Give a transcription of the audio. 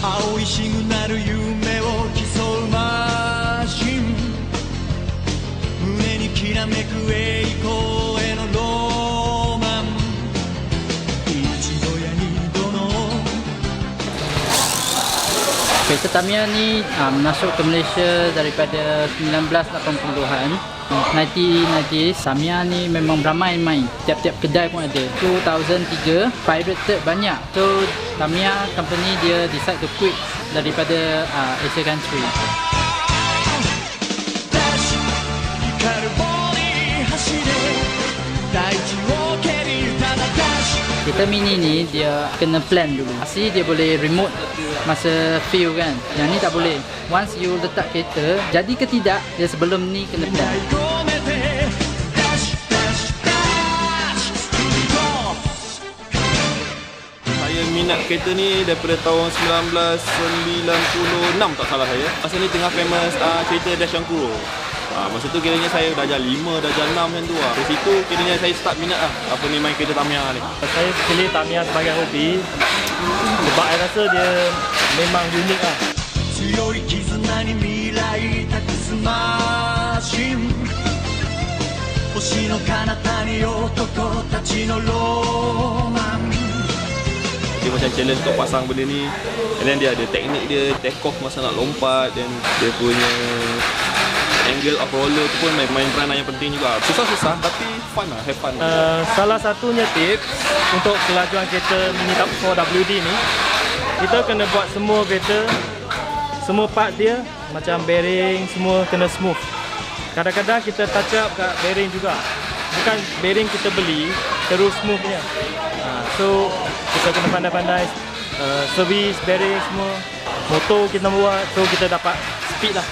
青いシグナル夢を競うマシン胸にきらめく栄光へのロマン一度や二度の Kereta Tamiya ni uh, masuk ke Malaysia daripada 1980-an 1990 Tamiya ni memang ramai main. Tiap-tiap kedai pun ada. 2003 Pirated banyak. So Tamiya company dia decide to quit daripada uh, Asia country kita mini ni dia kena plan dulu asli dia boleh remote masa feel kan yang ni tak boleh once you letak kereta jadi ke tidak dia sebelum ni kena plan minat kereta ni daripada tahun 1996 tak salah saya. Masa ni tengah famous ah, uh, cerita Dash Kuro. Uh, masa tu kiranya saya darjah 5, darjah 6 macam tu lah. Dari situ kiranya saya start minat lah apa ni main kereta Tamiya ni. Saya pilih Tamiya sebagai hobi sebab saya rasa dia memang unik lah. 強い絆に未来託すマシン星の彼方に男たちのロマン dia macam challenge untuk pasang benda ni. And then dia ada teknik dia, take off masa nak lompat dan dia punya angle of roller tu pun main, main peranan yang penting juga. Susah-susah tapi fun lah, have fun. Uh, salah satunya tips untuk kelajuan kereta Mini Top 4 WD ni kita kena buat semua kereta semua part dia macam bearing semua kena smooth kadang-kadang kita touch up kat bearing juga bukan bearing kita beli terus smooth punya uh, so kita kena pandai-pandai uh, servis, bearing semua. Motor kita buat so kita dapat speed lah.